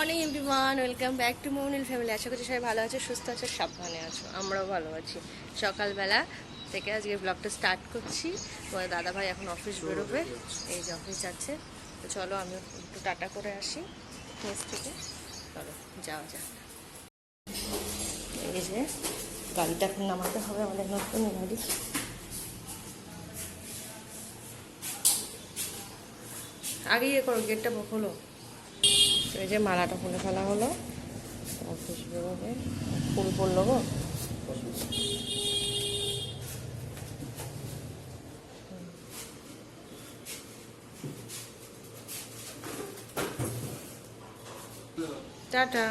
Morning everyone welcome back to Mounil family আশা করছি সবাই ভালো আছে সুস্থ আছে সাবধানে আছো। আমরাও ভালো আছি। সকালবেলা থেকে আজকে ব্লগটা স্টার্ট করছি। তোমার দাদা ভাই এখন অফিস বেরোবে। এই যে অফিস যাচ্ছে। তো চলো আমি একটু টাটা করে আসি। মেস থেকে। চলো যাওয়া যাক। এই যে গাড়িটা এখন নামাতে হবে আমাদের নতুন গাড়ি। আগে ইয়ে করো গেটটা খোলো। এই যে মালাটা খুলে ফেলা হলো। বেরোবে ফুল পড়ল গো। টাটা।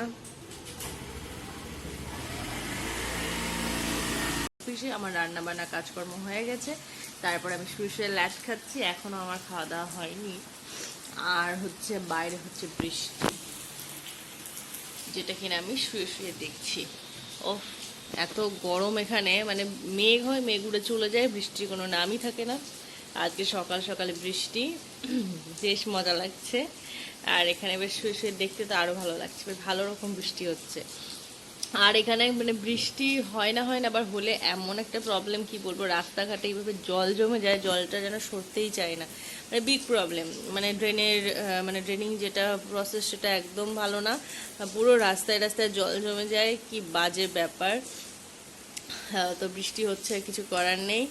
অফিসে আমার রান্না বান্না কাজকর্ম হয়ে গেছে। তারপর আমি শুয়ে শুয়ে ল্যাট খাচ্ছি। এখনও আমার খাওয়া দাওয়া হয়নি। আর হচ্ছে বাইরে হচ্ছে বৃষ্টি, যেটা কিনা আমি শুয়ে শুয়ে দেখছি। ও এত গরম এখানে মানে মেঘ হয়, মেঘ উড়ে চলে যায়, বৃষ্টির কোনো নামই থাকে না। আজকে সকাল সকালে বৃষ্টি, বেশ মজা লাগছে। আর এখানে বেশ শুয়ে শুয়ে দেখতে তো আরও ভালো লাগছে ভালো রকম বৃষ্টি হচ্ছে। আর এখানে মানে বৃষ্টি হয় না হয় না, আবার হলে এমন একটা প্রবলেম কি বলব, রাস্তাঘাটে এইভাবে জল জমে যায়, জলটা যেন সরতেই চায় না। মানে বিগ প্রবলেম মানে ড্রেনের মানে ড্রেনিং যেটা প্রসেস সেটা একদম ভালো না। পুরো রাস্তায় রাস্তায় জল জমে যায়, কি বাজে ব্যাপার। তো বৃষ্টি হচ্ছে, কিছু করার নেই।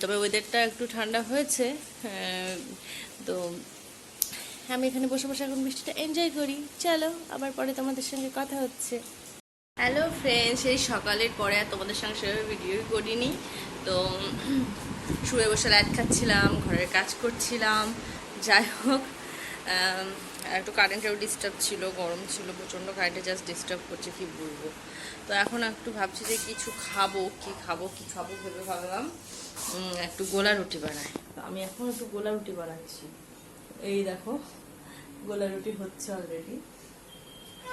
তবে ওয়েদারটা একটু ঠান্ডা হয়েছে। তো আমি এখানে বসে বসে এখন বৃষ্টিটা এনজয় করি। চলো, আবার পরে তোমাদের সঙ্গে কথা হচ্ছে। হ্যালো ফ্রেন্ডস এই সকালের পরে আর তোমাদের সঙ্গে সেভাবে ভিডিওই করিনি। তো, শুয়ে বসে লাইট খাচ্ছিলাম, ঘরের কাজ করছিলাম। যাই হোক একটু কারেন্টেও ডিস্টার্ব ছিল, গরম ছিল, প্রচণ্ড কারেন্টে জাস্ট ডিস্টার্ব করছে, কি বলব। তো এখন একটু ভাবছি যে কিছু খাব, কি খাব কি খাব ভেবে ভাবলাম একটু গোলা রুটি বানাই। তো আমি এখন একটু গোলা রুটি বানাচ্ছি। এই দেখো, গোলা রুটি হচ্ছে অলরেডি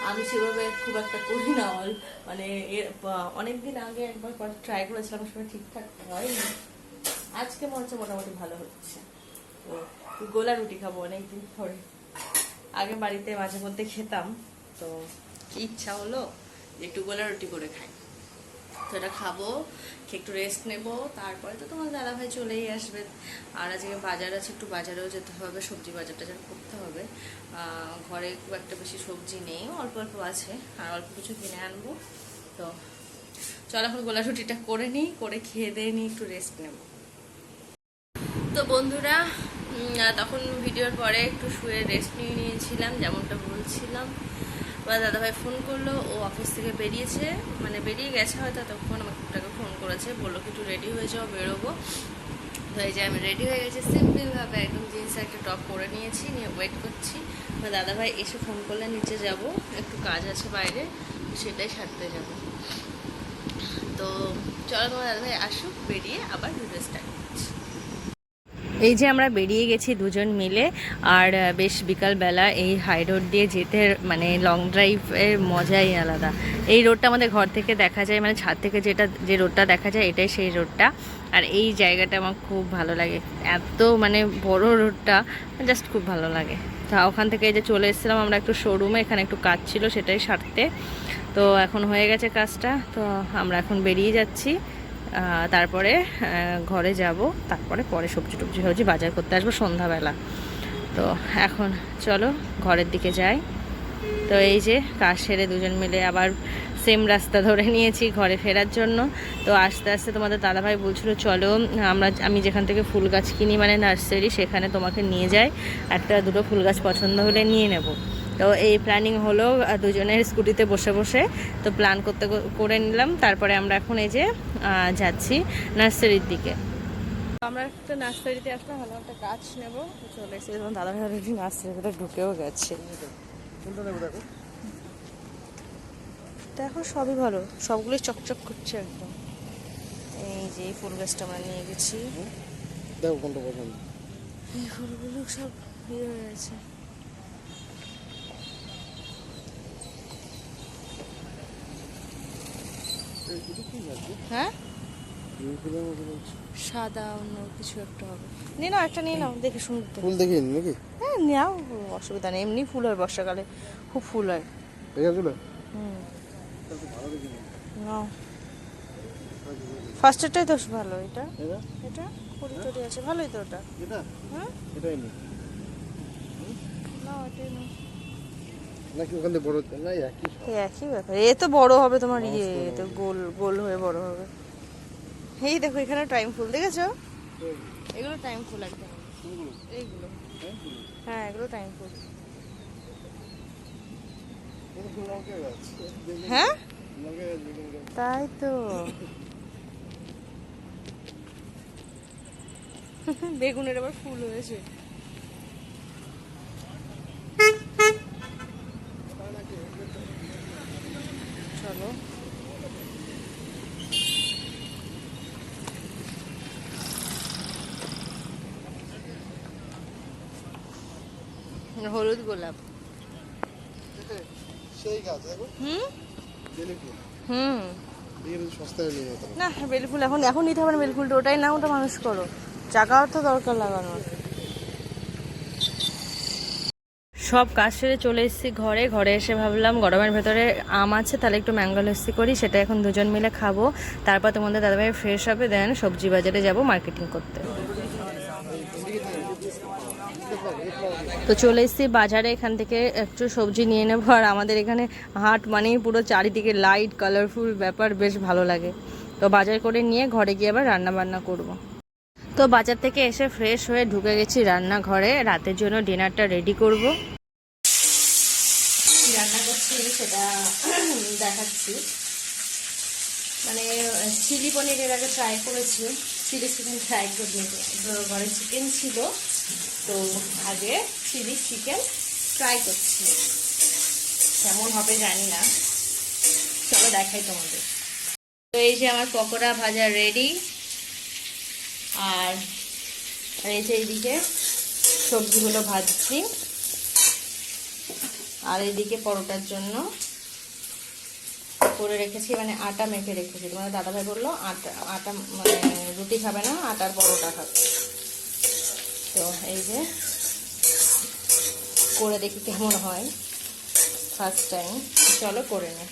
আমি সেভাবে খুব একটা করি না, অল মানে এর অনেকদিন আগে একবার ট্রাই করেছিলাম সেটা ঠিকঠাক হয়নি। আজকে মনে হচ্ছে মোটামুটি ভালো হচ্ছে। তো গোলা রুটি খাব অনেকদিন ধরে আগে বাড়িতে মাঝে মধ্যে খেতাম, তো ইচ্ছা হলো একটু গোলা রুটি করে খাই? এটা খাব খেয়ে একটু রেস্ট নেব, তারপরে তো তোমার দাদা ভাই চলেই আসবে। আর আজকে বাজার আছে, একটু বাজারেও যেতে হবে, সবজি বাজার টাজার করতে হবে। ঘরে খুব একটা বেশি সবজি নেই, অল্প অল্প আছে, আর অল্প কিছু কিনে আনব। তো চল এখন গোলা রুটিটা করে নিই, করে খেয়ে দিয়ে নিই একটু রেস্ট নেব। তো বন্ধুরা তখন ভিডিওর পরে একটু শুয়ে রেস্ট নিয়ে নিয়েছিলাম, যেমনটা বলছিলাম। এবার দাদাভাই ফোন করল, ও অফিস থেকে বেরিয়েছে। মানে বেরিয়ে গেছে হয়তো, তখন আমাকে তাকে ফোন করেছে, বলল কি, একটু রেডি হয়ে যাও, বেরোবো। তো এই যে আমি রেডি হয়ে গেছি। সিম্পলভাবে একদম জিন্স একটা টপ পরে নিয়েছি, নিয়ে ওয়েট করছি। আমার দাদাভাই এসে ফোন করলে, নিচে যাব, একটু কাজ আছে বাইরে, সেটাই সারতে যাব। তো চলো, তোমার দাদাভাই আসুক, বেরিয়ে আবার ভিডিও স্টার্ট এই যে আমরা বেরিয়ে গেছি দুজন মিলে, আর বেশ বিকালবেলা এই হাই রোড দিয়ে যেতে মানে লং ড্রাইভের মজাই আলাদা। এই রোডটা আমাদের ঘর থেকে দেখা যায় মানে ছাদ থেকে যেটা, যে রোডটা দেখা যায় এটাই সেই রোডটা আর এই জায়গাটা আমার খুব ভালো লাগে। এত মানে বড় রোডটা জাস্ট খুব ভালো লাগে। তা ওখান থেকে যে চলে এসেছিলাম, আমরা একটু শোরুমে এখানে একটু কাজ ছিল সেটাই সারতে। তো এখন হয়ে গেছে কাজটা, তো আমরা এখন বেরিয়ে যাচ্ছি। তারপরে ঘরে যাব। তারপরে পরে সবজি টবজি সবজি বাজার করতে আসব সন্ধ্যাবেলা। তো এখন চলো ঘরের দিকে যাই। তো এই যে কাজ সেরে দুজন মিলে আবার সেম রাস্তা ধরে নিয়েছি ঘরে ফেরার জন্য। তো আস্তে আস্তে তোমাদের দাদাভাই বলছিল, চলো, আমরা, আমি যেখান থেকে ফুল গাছ কিনি মানে নার্সারি, সেখানে তোমাকে নিয়ে যাই। একটা, দুটো ফুল গাছ পছন্দ হলে নিয়ে নেব। তো এই প্ল্যানিং হলো দুজনের স্কুটিতে বসে বসে। তো প্ল্যান করতে করে নিলাম। তারপরে আমরা এখন এই যে যাচ্ছি নার্সারির দিকে। আমরা একটা নার্সারিতে আসলাম ভালো একটা গাছ নেব। চলে এসে তোমার দাদা ভাই অলরেডি নার্সারিতে ঢুকেও গেছে। দেখো? সবই ভালো। সবগুলোই চকচক করছে একদম। এই যে এই ফুল গাছটা আমরা নিয়ে গেছি। দেখো কোনটা পছন্দ। এই ফুলগুলো সব ইয়ে হয়ে গেছে এই দুটো কি আছে হ্যাঁ? সাদা অন্য কিছু একটা হবে। নিয়ে নাও একটা নিয়ে নাও দেখে সুন্দর ফুল দেখিনি নাকি? হ্যাঁ নাও অসুবিধা নেই এমনি ফুল হয় বর্ষাকালে খুব ফুল হয়। হুম। ভালো ফার্স্টেরটাই তো ভালো এটা? এটা? এটা? কুড়ি টুড়ি আছে ভালোই তো ওটা। এটা? হ্যাঁ এটাই নেই। না ওটাই না নাকি ওখান বড় হচ্ছে? না একই একই ব্যাপার। এ তো বড় হবে তোমার ইয়ে তো গোল গোল হয়ে বড় হবে। এই দেখো এখানে টাইম ফুল দেখেছ? এগুলো টাইম ফুল একদম। এইগুলো। হ্যাঁ, এগুলো টাইম ফুল হ্যাঁ। তাই তো। বেগুনের আবার ফুল হয়েছে চলো হলুদ গোলাপ। সেই গাছ দেখো। হুম? হুম। না বেল ফুল এখন এখন নিতে হবে না বেল ফুলটা ওটাই না ওটা মানুষ করো। চাকাও তো দরকার লাগানোর। সব কাজ সেরে চলে এসেছি ঘরে। ঘরে এসে ভাবলাম গরমের ভেতরে আম আছে তাহলে একটু ম্যাঙ্গো লস্যি করি সেটা এখন দুজন মিলে খাব। তারপর তোমাদের দাদাভাই ফ্রেশ হবে দেন সবজি বাজারে যাব মার্কেটিং করতে। তো চলে এসেছি বাজারে, এখান থেকে একটু সবজি নিয়ে নেব। আর আমাদের এখানে হাট মানেই পুরো চারিদিকে লাইট কালারফুল ব্যাপার, বেশ ভালো লাগে। তো বাজার করে নিয়ে ঘরে গিয়ে আবার রান্না বান্না করব। তো বাজার থেকে এসে ফ্রেশ হয়ে ঢুকে গেছি রান্নাঘরে। রাতের জন্য ডিনারটা রেডি করব। রান্না করছি সেটা দেখাচ্ছি। মানে চিলি পনিরের আগে ট্রাই করেছি চিলি চিকেন ট্রাই করিনি তো ঘরে চিকেন ছিল। তো আগে চিলি চিকেন ট্রাই করছি। কেমন হবে জানি না। চলো দেখাই তোমাদের। তো এই যে আমার পকোড়া ভাজা রেডি আর এই যে এইদিকে সবজিগুলো ভাজছি। আর এইদিকে পরোটার জন্য করে রেখেছি মানে আটা মেখে রেখেছি। তোমার দাদাভাই বলল, আটা আটা মানে রুটি খাবে না, আটার পরোটা খাবে। তো এই যে করে দেখি কেমন হয় ফার্স্ট টাইম চলো করে নে।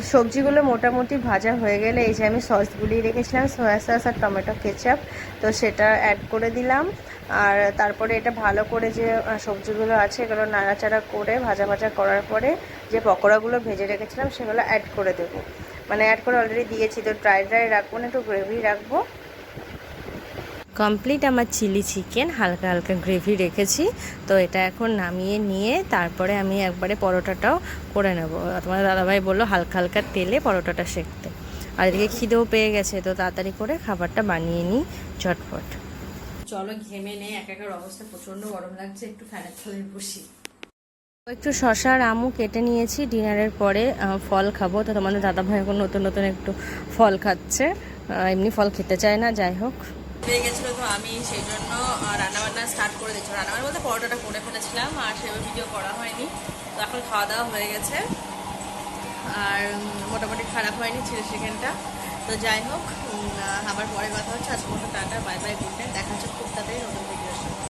সবজিগুলো মোটামুটি ভাজা হয়ে গেলে এই যে আমি সস সসগুলি রেখেছিলাম সয়া সস আর টমেটো কেচাপ তো সেটা অ্যাড করে দিলাম। আর তারপরে এটা ভালো করে যে সবজিগুলো আছে, এগুলো নাড়াচাড়া করে ভাজা ভাজা করার পরে যে পকোড়াগুলো ভেজে রেখেছিলাম, সেগুলো অ্যাড করে দেবো। মানে অ্যাড করে অলরেডি দিয়েছি। তো ড্রাই ড্রাই রাখব না, একটু গ্রেভি রাখব। কমপ্লিট আমার চিলি চিকেন হালকা হালকা গ্রেভি রেখেছি। তো এটা এখন নামিয়ে নিয়ে তারপরে আমি একবারে পরোটাটাও করে নেব। তোমার দাদাভাই বলল হালকা হালকা তেলে পরোটাটা সেঁকতে। আর এদিকে খিদেও পেয়ে গেছে তো তাড়াতাড়ি করে খাবারটা বানিয়ে নিই ঝটপট। চলো ঘেমে নে এক একার অবস্থা প্রচণ্ড গরম লাগছে একটু ফ্যানের তলায় বসি। একটু শশা আর আমু কেটে নিয়েছি ডিনারের পরে ফল খাব। তো তোমাদের দাদাভাই এখন নতুন নতুন একটু ফল খাচ্ছে। এমনি ফল খেতে চায় না যাই হোক। পেয়ে গেছিল, তো আমি সেই জন্য রান্নাবান্না স্টার্ট করে দিচ্ছি রান্নাবান্না বলতে পরোটাটা করে ফেলেছিলাম, আর সেভাবে ভিডিও করা হয়নি। তো এখন খাওয়া দাওয়া হয়ে গেছে। আর মোটামুটি খারাপ হয়নি ছিল সেখানটা। তো যাই হোক আবার পরে কথা হচ্ছে। আজকে মতো tata, bye bye, good night. দেখা হচ্ছে খুব তাড়াতাড়ি নতুন